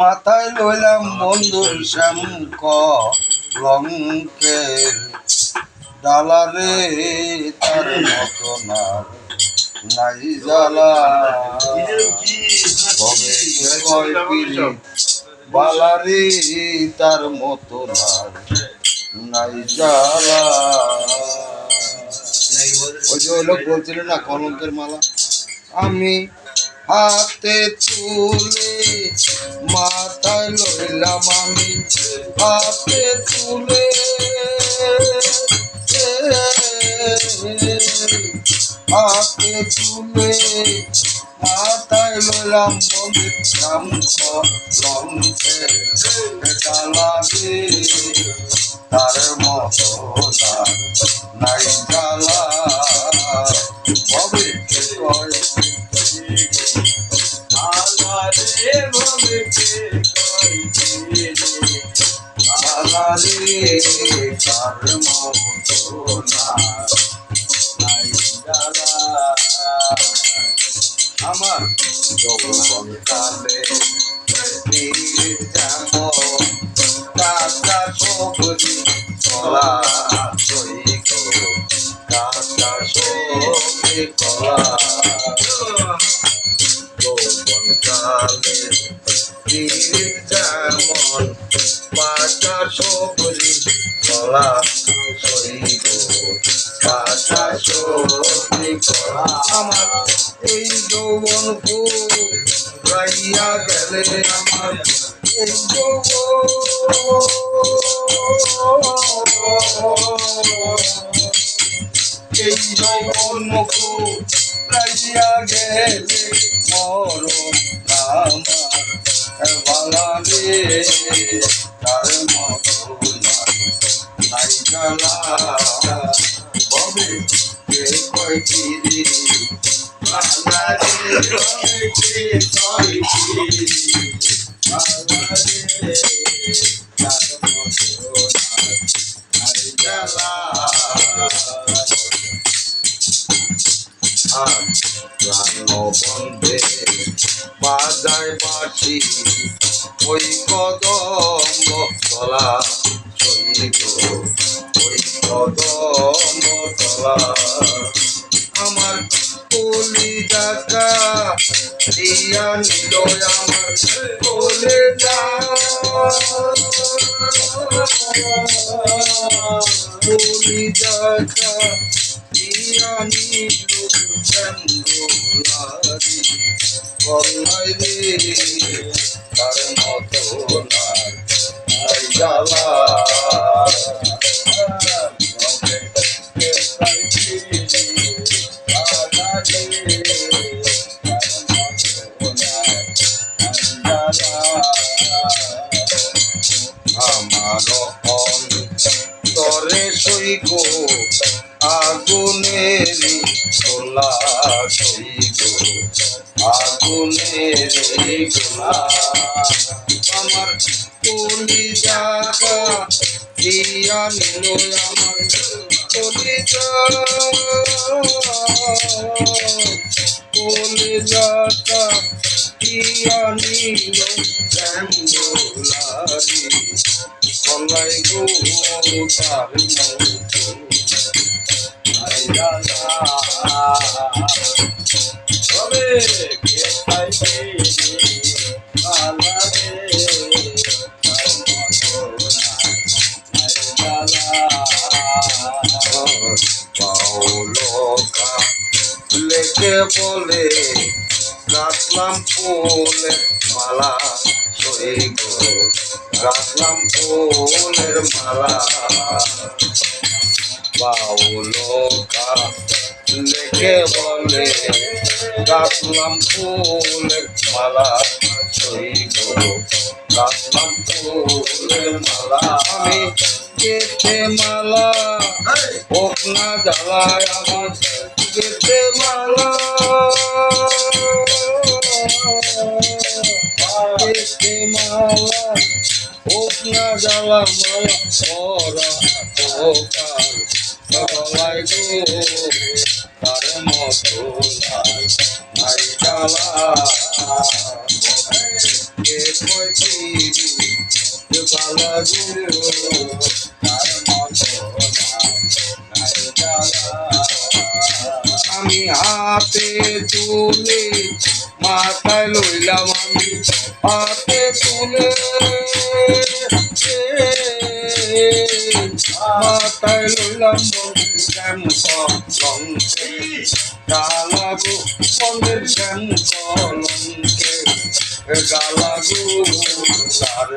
মাথায় লইলাম বন্ধুর শ্যামক লঙ্কের ডালারে তার মতো না নাই জ্বালা। কবে কয় পিরি বালারে তার মতো না নাই জ্বালা। ওই যে লোক বলছিল না, কলঙ্কের মালা? আমি হাতে তুলে মাথায় লইলাম আমি, হাতে তুলে। হাতে তুলে মাথায় লইলাম বলিলাম লঙ্কে ডালাবে তার মতো নাই। নাই জ্বালা আমার যৌবন কালে কাকা সবরি কলা গো কাকা সবরি কলা যৌবন কালে যেমন পাকা সবরি কলা সই গো কাকা কলা আমার এই যৌবন রাইয়া গেলে আমার এই যৌবন। এই যৌবন মুখ রাইয়া গেলে মরণ তার মতো নাই জ্বালা ববে কে কয় চিরি বালারে ববে কে কয় চিরি বালারে তার মতো নাই জ্বালা বন্ধে বাজায় বাসি কদম তলা সইব ওই কদম তলা। আমার কলি ডাকা দিয়া নিল আমার কলে কলি ডাকা দিয়া নিল চন্দুলারি কল্লাই রে তার মতো নাই জ্বালা আমার অন্তরে সইব আগুনেরি গোলা সইব আগুনেরি গোলা, আমার কলি জাগা দিয়া নিল আমার কলি কলি জাগা দিয়া নিল শ্যামলারি কলাই গো তার মতো লেকে বলে রাখলাম ফুলের মালা সই গো রাখলাম ফুলের মালা বাউলোকা লেকে বলে রাখলাম ফুলের মালা গো রাখলাম ফুলের মালা আমি গেতে মালা। হোক না জ্বালায় আমার গেতে মালা। গেতে মালা, হোক না জ্বালা মালা ওকার গলায় গো। তার মতো নাই জ্বালা কে কইছি বালা গো তার মতো নাই জ্বালা আমি হাতে তুলে মাথায় লইলাম আমি, হাতে তুলে গালাগো পন্দের শ্যাম কলঙ্কে গালাগো তার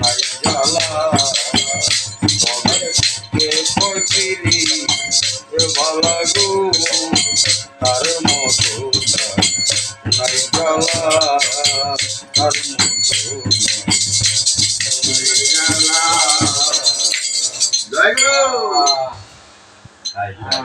নাই তবে কে কইছিলি ভালা গো তার মতো নাই জ্বালা তার মতো জ্বালা জয় গুরু